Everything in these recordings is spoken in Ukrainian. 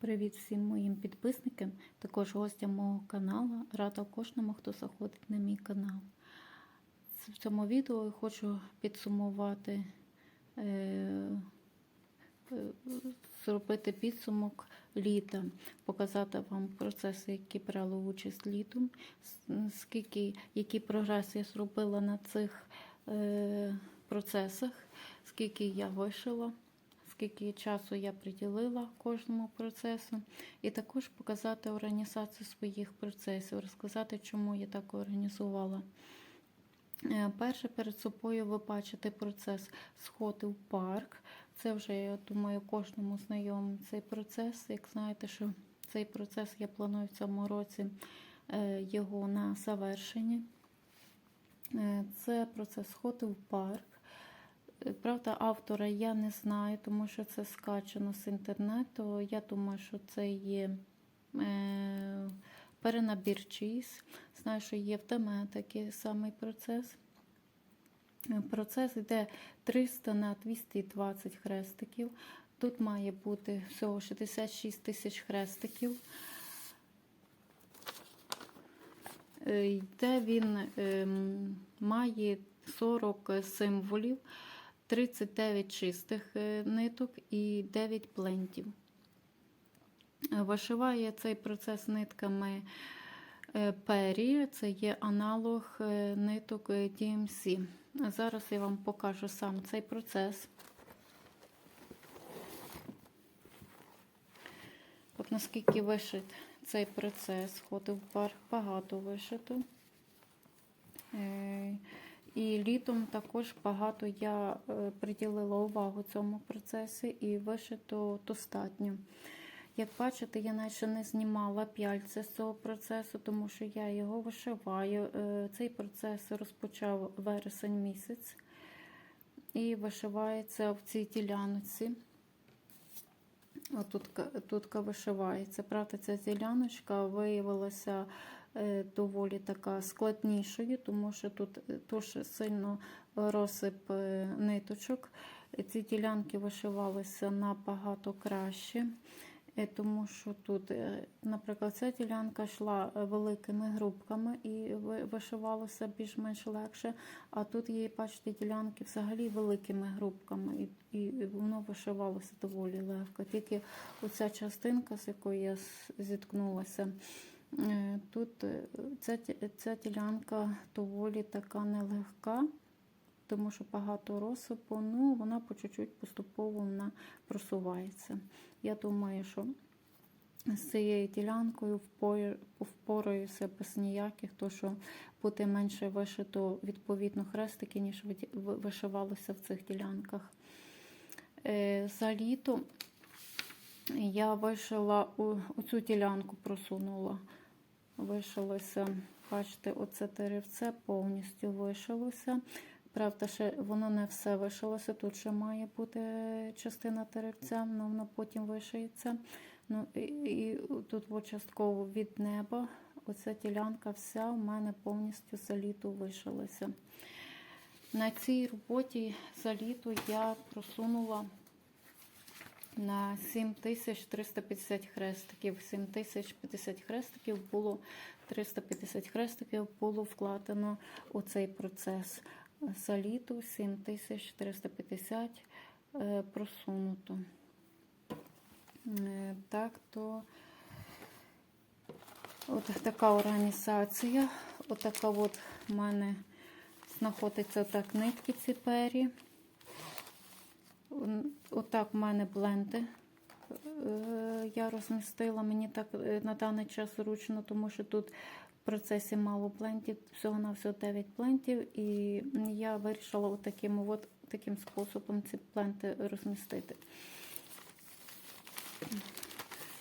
Привіт всім моїм підписникам, також гостям мого каналу. Рада кожному, хто заходить на мій канал. В цьому відео я хочу підсумувати, е, зробити підсумок літа, показати вам процеси, які брали участь літом, скільки, який прогрес я зробила на цих е, процесах, скільки я вишила скільки часу я приділила кожному процесу, і також показати організацію своїх процесів, розказати, чому я так організувала. Е, Перше перед собою ви бачите процес сходи в парк. Це вже, я думаю, кожному знайомий цей процес. Як знаєте, що цей процес я планую в цьому році е, його на завершення. Е, Це процес сходи в парк. Е, Правда, автора я не знаю, тому що це скачано з інтернету. Я думаю, що це є е, перенабір чиїсь. Знаю, що є в ТМ такий самий процес. Е, Процес йде 300 на 220 хрестиків. Тут має бути всього 66 тисяч хрестиків. Е, Йде він ем, має 40 символів, 39 чистих е, ниток і 9 плентів. Вишиває цей процес нитками е, пері, це є аналог е, ниток DMC. Зараз я вам покажу сам цей процес. От наскільки вишит цей процес, ходив в парк, багато вишито. І літом також багато я е, приділила увагу цьому процесі і вишито достатньо. Як бачите, я наче не знімала п'яльця з цього процесу, тому що я його вишиваю. Е, Цей процес розпочав вересень місяць і вишивається в цій ділянці. Отут тут вишивається. Правда, ця діляночка виявилася доволі така складнішою, тому що тут е, дуже сильно розсип е, ниточок. Ці ділянки вишивалися набагато краще. Е, Тому що тут, е, наприклад, ця ділянка йшла е, великими групками і ви- вишивалося більш-менш легше. А тут є, бачите, ділянки взагалі великими групками, і, і воно вишивалося доволі легко. Тільки оця частинка, з якою я зіткнулася, е, тут е, ця, ця ділянка доволі така нелегка. Тому що багато розсипу, ну вона по чуть-чуть поступово вона просувається. Я думаю, що з цією ділянкою впор- впораюся без ніяких, то що буде менше вишито відповідно хрестики, ніж вишивалося в цих ділянках. Е, За літо я вишила у, цю ділянку, просунула. Вишилося, бачите, оце деревце повністю вишилося. Правда, ще воно не все вишилося. Тут ще має бути частина деревця, але воно потім вишиється. Ну, і, і тут частково від неба оця ділянка вся у мене повністю за літо вишилася. На цій роботі за літо я просунула на 7350 хрестиків. 7050 хрестиків було 350 хрестиків було вкладено у цей процес. За літо 7350 е, просунуто. Е, Так, то от така організація. Отака от в мене знаходиться так нитки ці пері. Отак в мене бленди. е, Я розмістила. Мені так е, на даний час зручно, тому що тут в процесі мало блендів, всього на всього 9 блендів, і я вирішила от таким, от, таким способом ці бленди розмістити.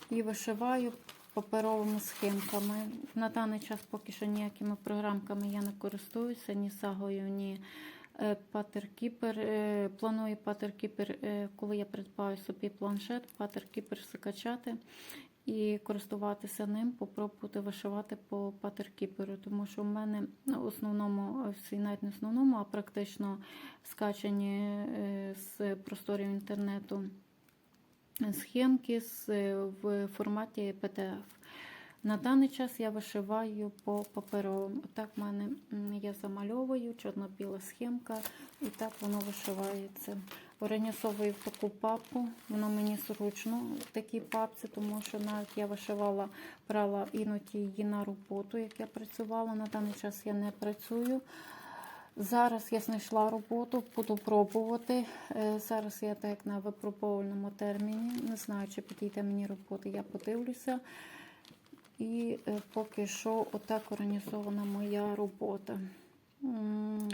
І вишиваю паперовими схемками. На даний час поки що ніякими програмками я не користуюся, ні сагою, ні патеркіпер. Е, Планую патеркіпер, е, коли я придбаю собі планшет, патеркіпер закачати і користуватися ним, попробувати вишивати по патеркіперу, тому що в мене в основному, е, навіть не основному, а практично скачані е, з просторів інтернету схемки е, в форматі PDF. На даний час я вишиваю по паперовому. Так в мене я замальовую, чорно-біла схемка, і так воно вишивається. Організовую в таку папку, воно мені зручно в такій папці, тому що навіть я вишивала, брала іноді її на роботу, як я працювала. На даний час я не працюю. Зараз я знайшла роботу, буду пробувати. Е, Зараз я так на випробувальному терміні. Не знаю, чи підійде мені робота, я подивлюся. І е, поки що отак організована моя робота.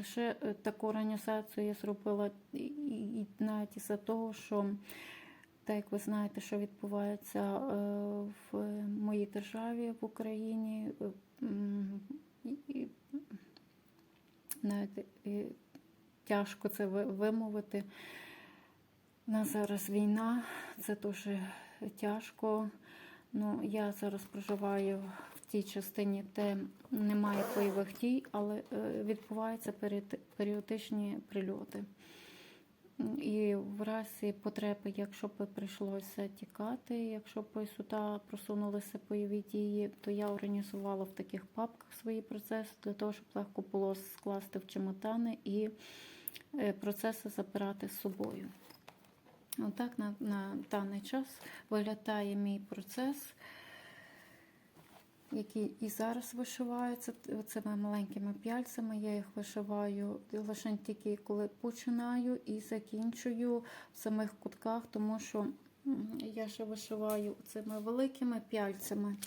Ще е, таку організацію я зробила і- навіть із-за того, що, так як ви знаєте, що відбувається е, в моїй державі в Україні. і- навіть тяжко це вимовити. У нас зараз війна, це дуже тяжко. Ну, я зараз проживаю в тій частині, де немає бойових дій, але е, відбуваються періодичні прильоти. І в разі потреби, якщо б прийшлося тікати, якщо б сюди просунулися бойові дії, то я організувала в таких папках свої процеси для того, щоб легко було скласти в чемодани і е, процеси забирати з собою. Отак на, на даний час виглядає мій процес, який і зараз вишивається цими маленькими п'яльцями. Я їх вишиваю лише тільки коли починаю і закінчую в самих кутках, тому що я ще вишиваю цими великими п'яльцями.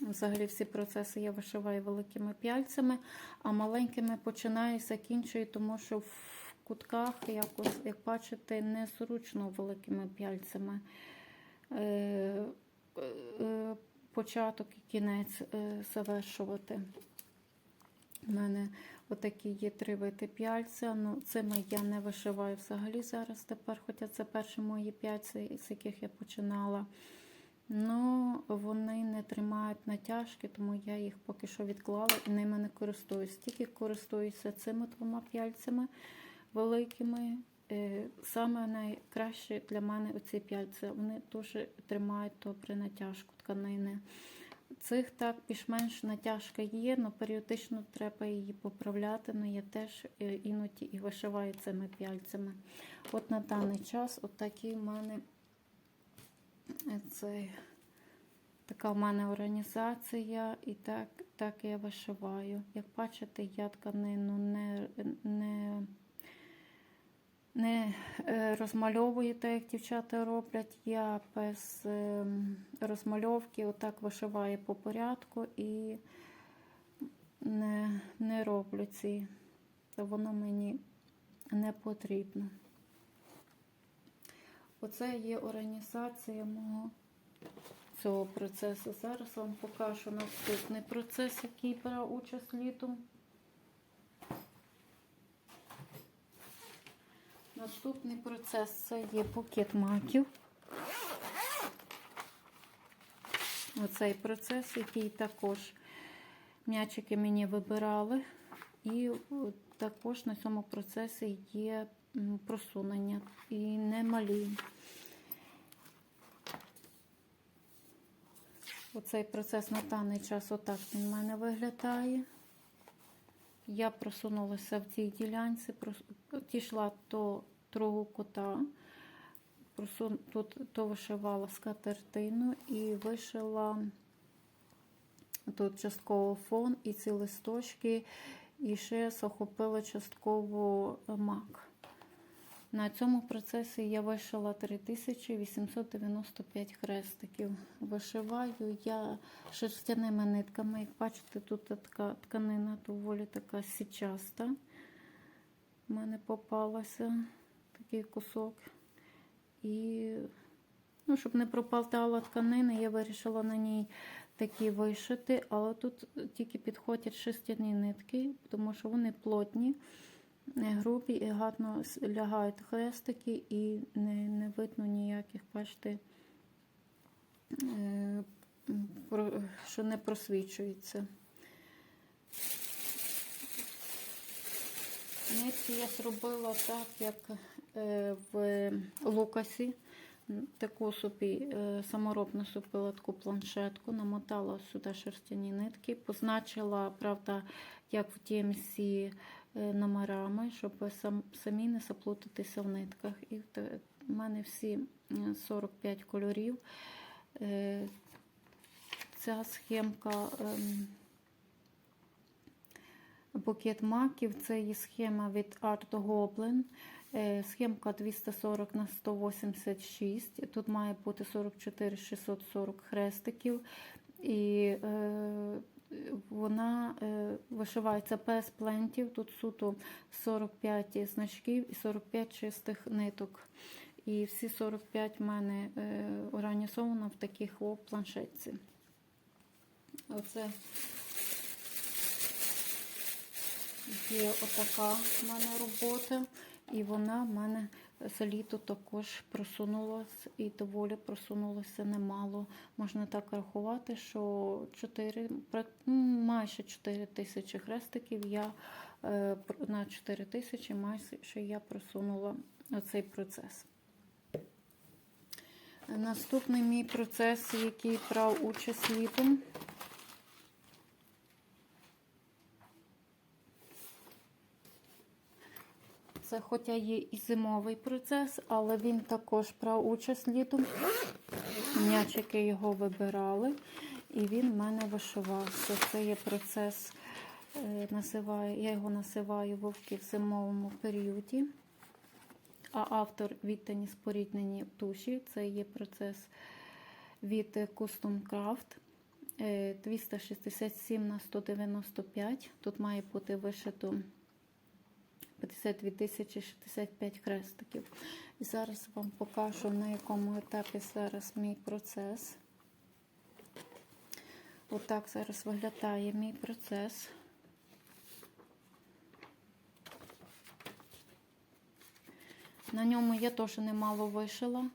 Взагалі всі процеси я вишиваю великими п'яльцями, а маленькими починаю і закінчую, тому що в кутках, якось, як бачите, незручно великими п'яльцями. Е, е, початок і кінець е, завершувати. У мене отакі є три види п'яльця. Ну, цими я не вишиваю взагалі зараз тепер, хоча це перші мої п'яльці, з яких я починала. Ну, вони не тримають натяжки, тому я їх поки що відклала і ними не користуюсь. Тільки користуюся цими двома п'яльцями великими. Е, Саме найкраще для мене оці п'яльця. Вони дуже тримають добре натяжку тканини. Цих так більш-менш натяжка є, але періодично треба її поправляти. Ну я теж е, іноді і вишиваю цими п'яльцями. От на даний час от в мене е, це така в мене організація, і так, так я вишиваю. Як бачите, я тканину не, не, не е, розмальовую, так як дівчата роблять. Я без е, розмальовки отак вишиваю по порядку і не, не роблю ці. Воно мені не потрібно. Оце є організація мого цього процесу. Зараз вам покажу наступний процес, який брав участь літом. Наступний процес це є букет маків. Оцей процес, який також м'ячики мені вибирали. І також на цьому процесі є просунення і немалі. Оцей процес на даний час отак він в мене виглядає. Я просунулася в цій ділянці, дійшла до другого кота, тут то вишивала скатертину і вишила тут частково фон і ці листочки, і ще захопила частково мак. На цьому процесі я вишила 3895 хрестиків. Вишиваю я шерстяними нитками. Як бачите, тут така тканина доволі така січаста. У мене попалася такий кусок. І, ну, щоб не пропадала тканина, я вирішила на ній такі вишити, але тут тільки підходять шерстяні нитки, тому що вони плотні не грубі і гарно лягають хрестики і не, не видно ніяких, бачите, е, що не просвічується. Нитки я зробила так, як е, в Лукасі. таку собі е, саморобну супила таку планшетку, намотала сюди шерстяні нитки, позначила, правда, як в TMC е, номерами, щоб сам, самі не заплутатися в нитках. І в мене всі е, 45 кольорів. Е, Ця схемка. ем, Букет маків це є схема від Art Goblin. Е, Схемка 240 на 186. Тут має бути 44 640 хрестиків. І е, вона е, вишивається без плентів. Тут суто 45 значків і 45 чистих ниток. І всі 45 в мене е, організовано в таких о, планшетці. Оце є отака в мене робота, і вона в мене за літо також просунулася і доволі просунулася немало. Можна так рахувати, що 4, ну, майже 4 тисячі хрестиків я е, на 4 тисячі майже я просунула оцей процес. Наступний мій процес, який брав участь літом. Це хоча є і зимовий процес, але він також брав участь літом. М'ячики його вибирали, і він в мене вишивався. Це є процес, е, називаю, я його називаю вовки в зимовому періоді. А автор віддані споріднені туші. Це є процес від Custom Craft. е, 267 на 195. Тут має бути вишито 52 тисячі 65 хрестиків. І зараз вам покажу, на якому етапі зараз мій процес. Отак зараз виглядає мій процес. На ньому я теж немало вишила.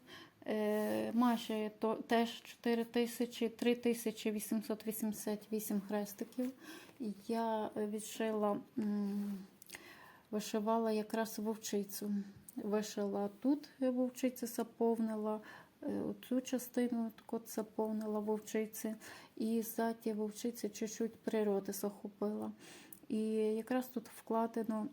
Е, майже то, теж 4 тисячі, 3888 хрестиків. Я відшила, м, вишивала якраз вовчицю. Вишила тут вовчиця заповнила, е, оцю частину от заповнила вовчиці, і ззаді вовчиці чуть-чуть природи захопила. І якраз тут вкладено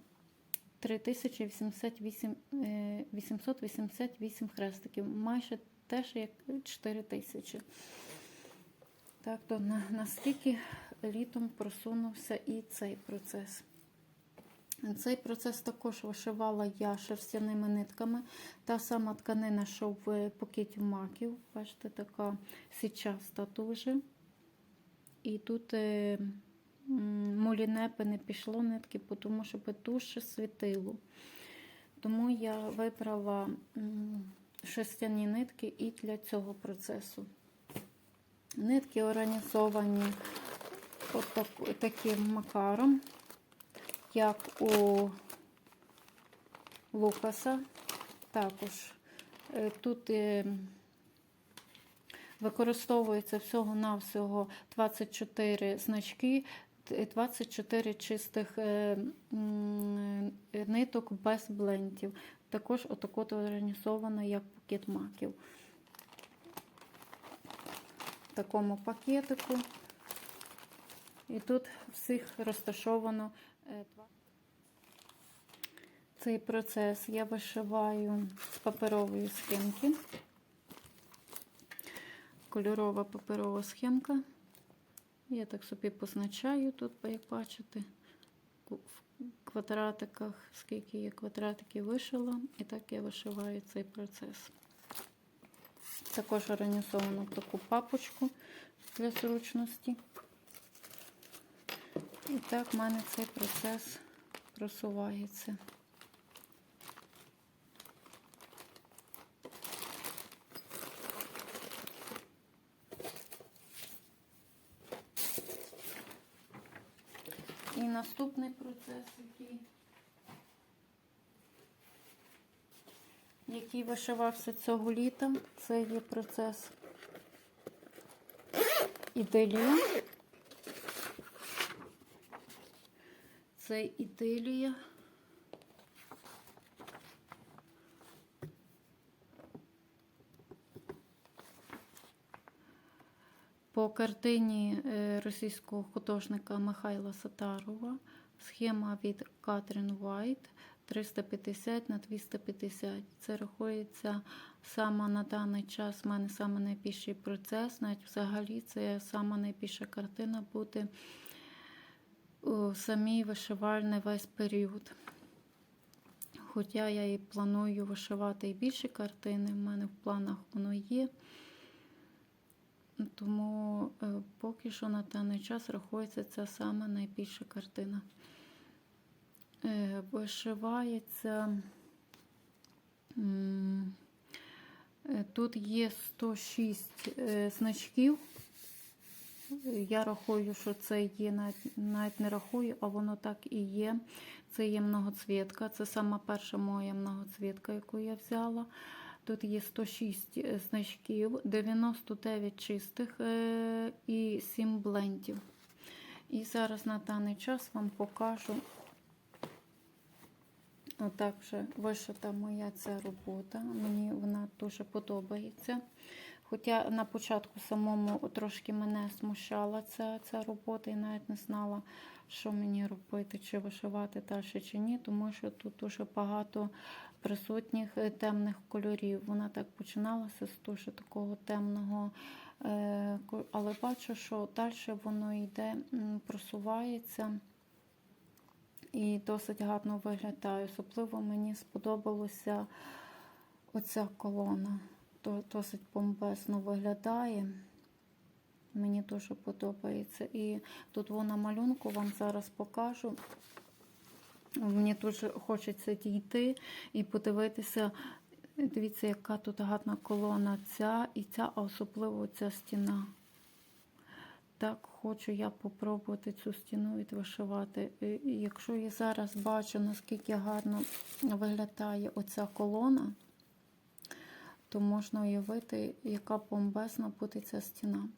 3088, е, 888 хрестиків, майже теж як 4 тисячі. Так, то на, настільки літом просунувся і цей процес. Цей процес також вишивала я шерстяними нитками. Та сама тканина, що в пакеті маків. Бачите, така січаста дуже. І тут е, мулінепи не пішло нитки, тому що би дуже світило. Тому я вибрала шерстяні нитки і для цього процесу. Нитки організовані от так- таким макаром, як у Лукаса. Також е, тут е, використовується всього-навсього 24 значки, 24 чистих е, е, ниток без блентів. Також отако організовано, як пакет маків. В такому пакетику. І тут всіх розташовано. Цей процес я вишиваю з паперової схемки. Кольорова паперова схемка. Я так собі позначаю тут, як бачите, в квадратиках, скільки я квадратиків вишила, і так я вишиваю цей процес. Також організовано таку папочку для зручності. І так в мене цей процес просувається. І наступний процес, який, який вишивався цього літа, це є процес іделія. Це ітилія. По картині е, російського художника Михайла Сатарова схема від Катрін Вайт 350 на 250. Це рахується саме на даний час. в мене саме найбільший процес. Навіть взагалі це саме найбільша картина буде самій вишивальний весь період. Хоча я і планую вишивати і більші картини, в мене в планах воно є. Тому е, поки що на даний час рахується це саме найбільша картина. Е, Вишивається. е, Тут є 106 е, значків. Я рахую, що це є, навіть, навіть не рахую, а воно так і є. Це є многоцвітка. Це сама перша моя многоцвітка, яку я взяла. Тут є 106 значків, 99 чистих е, і 7 блендів. І зараз на даний час вам покажу. Отак вже вишита моя ця робота. Мені вона дуже подобається. Хоча на початку самому трошки мене смущала ця, ця робота і навіть не знала, що мені робити, чи вишивати далі, чи ні, тому що тут дуже багато присутніх е, темних кольорів. Вона так починалася з дуже такого темного, е, але бачу, що далі воно йде, просувається і досить гарно виглядає. Особливо мені сподобалося оця колона. Досить бомбезно виглядає. Мені дуже подобається. І тут вона малюнку вам зараз покажу. Мені дуже хочеться дійти і подивитися. Дивіться, яка тут гарна колона ця і ця, а особливо ця стіна. Так хочу я попробувати цю стіну відвишивати. І якщо я зараз бачу, наскільки гарно виглядає оця колона, то можна уявити, яка бомбезна буде ця стіна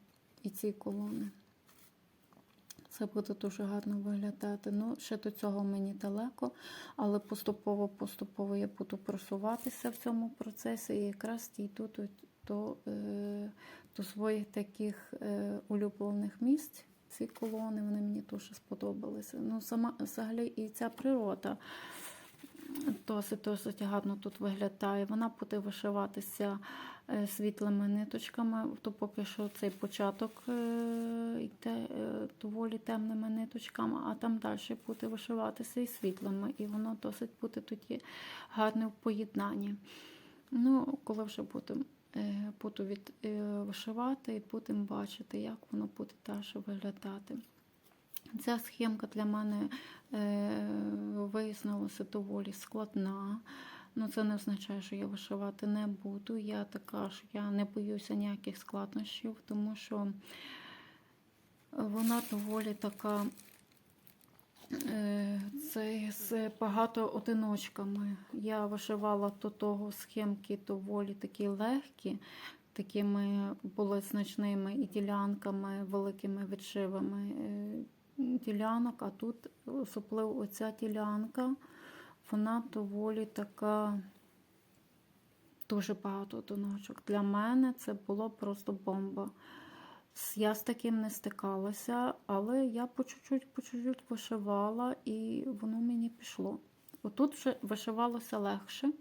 і ці колони. Це буде дуже гарно виглядати. Ну, ще до цього мені далеко, але поступово-поступово я буду просуватися в цьому процесі і якраз дійду до, до, е, до своїх таких е, улюблених місць. Ці колони вони мені дуже сподобалися. Ну, сама взагалі і ця природа досить досить гарно тут виглядає. Вона буде вишиватися е, світлими ниточками, то поки що цей початок е, йде е, доволі темними ниточками, а там далі буде вишиватися і світлими, і воно досить буде тоді гарне в поєднанні. Ну, коли вже будемо. Буду від, вишивати і будемо бачити, як воно буде далі виглядати. Ця схемка для мене е, вияснилася доволі складна. Ну, це не означає, що я вишивати не буду. Я така, що я не боюся ніяких складнощів, тому що вона доволі така. е, Це з багато одиночками. Я вишивала до того схемки доволі такі легкі, такими були значними і ділянками, великими відшивами е, ділянок, а тут особливо оця ділянка, вона доволі така дуже багато одиночок. Для мене це було просто бомба. Я з таким не стикалася, але я по чуть-чуть, по чуть-чуть вишивала, і воно мені пішло. Отут вже вишивалося легше,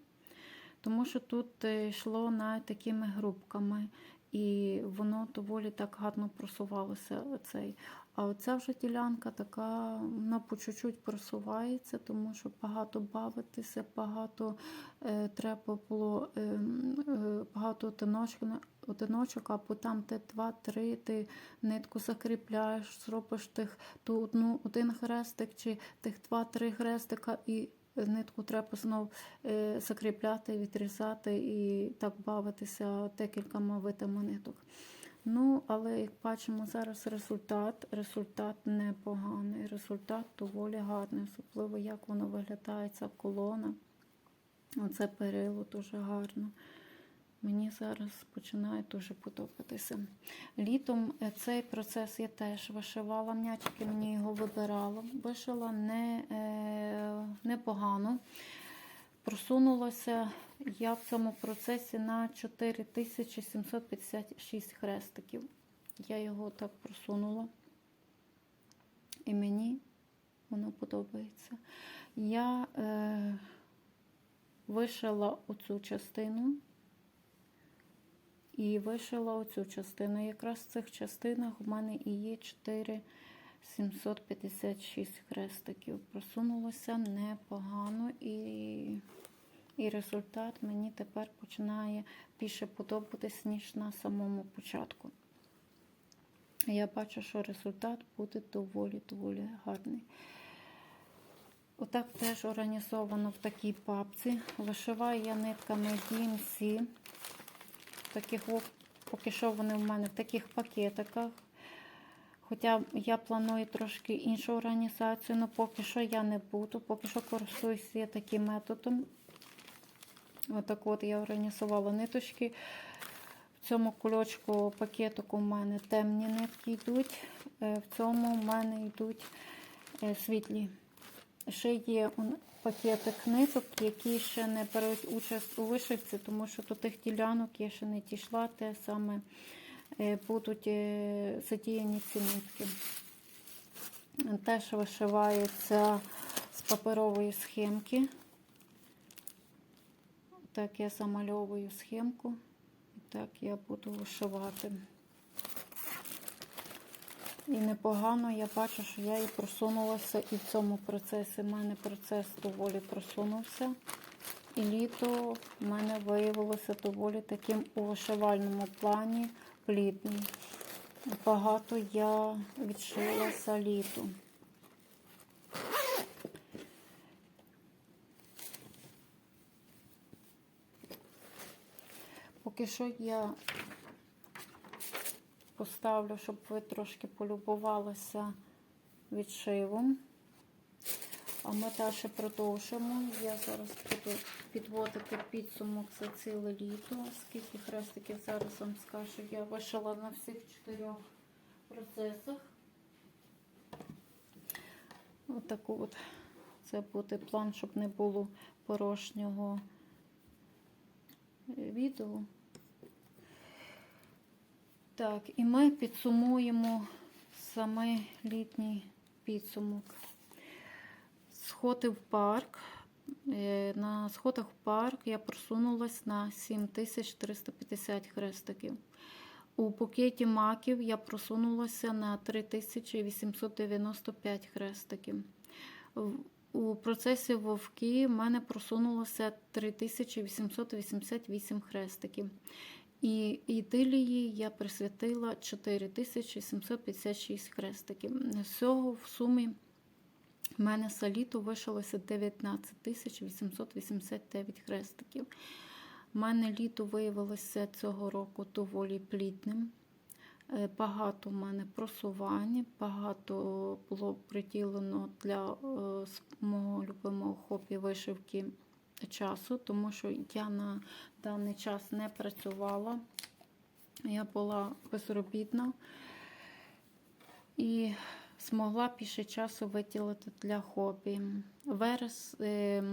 тому що тут е, йшло навіть такими групками, і воно доволі так гарно просувалося. Цей. А оця вже ділянка така, вона по чуть-чуть просувається, тому що багато бавитися, багато е, треба було е, е, багато одиночок, одиночок, або там ти два-три, ти нитку закріпляєш, зробиш тих ту одну один хрестик, чи тих два-три хрестика, і нитку треба знов е, закріпляти, відрізати і так бавитися декількома видами ниток. Ну, але як бачимо зараз результат, результат непоганий, результат доволі гарний, особливо як воно виглядає ця колона. Оце перило дуже гарно. Мені зараз починає дуже подобатися. Літом е, цей процес я теж вишивала м'ячики, мені його вибирала. Вишила не, непогано. Просунулася я в цьому процесі на 4756 хрестиків. Я його так просунула. І мені воно подобається. Я е, вишила оцю частину і вишила оцю частину. Якраз в цих частинах у мене і є 4 756 хрестиків. Просунулося непогано і, і результат мені тепер починає більше подобатись, ніж на самому початку. Я бачу, що результат буде доволі-доволі гарний. Отак теж організовано в такій папці. Вишиваю я нитками DMC. Таких, поки що вони в мене в таких пакетиках. Хоча я планую трошки іншу організацію, але поки що я не буду, поки що користуюся таким методом. Отак от я організувала ниточки. В цьому кульочку пакетику в мене темні нитки йдуть, е, в цьому в мене йдуть е, світлі. Ще є пакетик ниток, які ще не беруть участь у вишивці, тому що до тих ділянок я ще не дійшла, те саме будуть задіяні ці нитки. Теж вишивається з паперової схемки. Так, я замальовую схемку. І так я буду вишивати. І непогано я бачу, що я і просунулася і в цьому процесі. У мене процес доволі просунувся. І літо в мене виявилося доволі таким у вишивальному плані плідним. Багато я відшилася літу. Поки що я поставлю, щоб ви трошки полюбувалися відшивом. А ми далі продовжимо. Я зараз буду підводити підсумок за ціле літо. Скільки хрестиків зараз вам скажу, я вишила на всіх чотирьох процесах. Отаку от, от це буде план, щоб не було порожнього відео. Так, і ми підсумуємо саме літній підсумок. Сходи в парк. Е, на сходах в парк я просунулась на 7350 хрестиків. У букеті маків я просунулася на 3895 хрестиків. У процесі вовки в мене просунулося 3888 хрестиків. І ідилії я присвятила 4756 хрестиків. Всього в сумі в мене саліту вишилося 19 889 хрестиків. У мене літо виявилося цього року доволі плідним. Е, багато в мене просувань, багато було приділено для е, мого любимого хобі вишивки часу, тому що я на даний час не працювала. Я була безробітна і змогла більше часу виділити для хобі. Верес, е,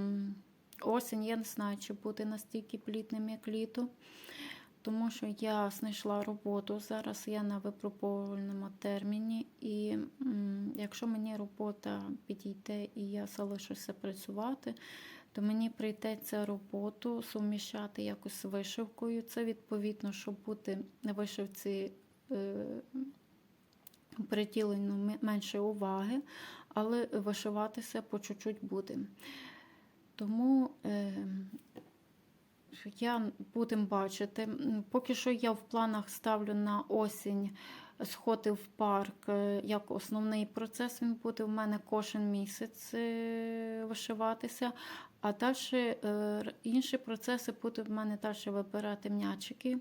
осінь, я не знаю, чи буде настільки плідним, як літо тому що я знайшла роботу. Зараз я на випробувальному терміні, і м, якщо мені робота підійде і я залишуся працювати, то мені прийдеться роботу суміщати якось з вишивкою. Це відповідно, щоб бути на вишивці. Е, Приділено менше уваги, але вишиватися по чуть-чуть буде. Тому е, я будемо бачити. Поки що я в планах ставлю на осінь сходи в парк е, як основний процес. Він буде в мене кожен місяць е, вишиватися. А далі інші процеси будуть в мене далі вибирати м'ячики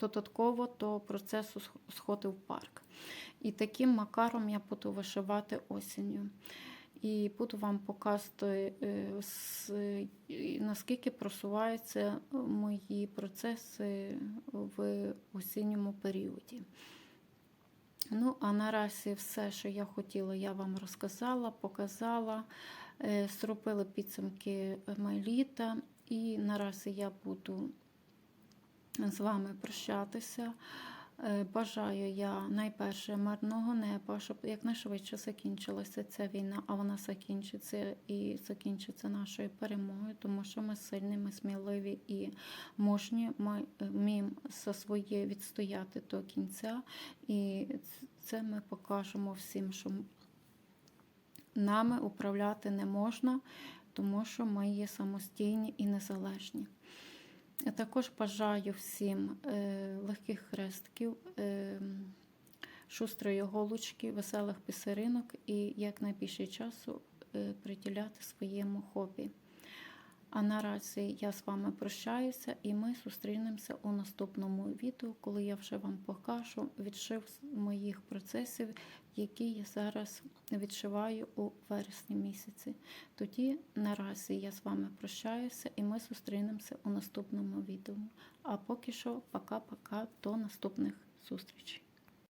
додатково до процесу сходи в парк. І таким макаром я буду вишивати осінню. І буду вам показувати, е, наскільки просуваються мої процеси в осінньому періоді. Ну, а наразі все, що я хотіла, я вам розказала, показала, е, зробила підсумки літа. І наразі я буду з вами прощатися. Е, Бажаю я найперше мирного неба, щоб якнайшвидше закінчилася ця війна, а вона закінчиться і закінчиться нашою перемогою, тому що ми сильні, ми сміливі і мужні. Ми вміємо за своє відстояти до кінця, і це ми покажемо всім, що нами управляти не можна, тому що ми є самостійні і незалежні. Я також бажаю всім е, легких хрестків, е, шустрої голочки, веселих пісеринок і якнайбільше часу е, приділяти своєму хобі. А наразі я з вами прощаюся, і ми зустрінемося у наступному відео, коли я вже вам покажу відшив моїх процесів, які я зараз відшиваю у вересні місяці. Тоді наразі я з вами прощаюся, і ми зустрінемося у наступному відео. А поки що, пока-пока, до наступних зустрічей.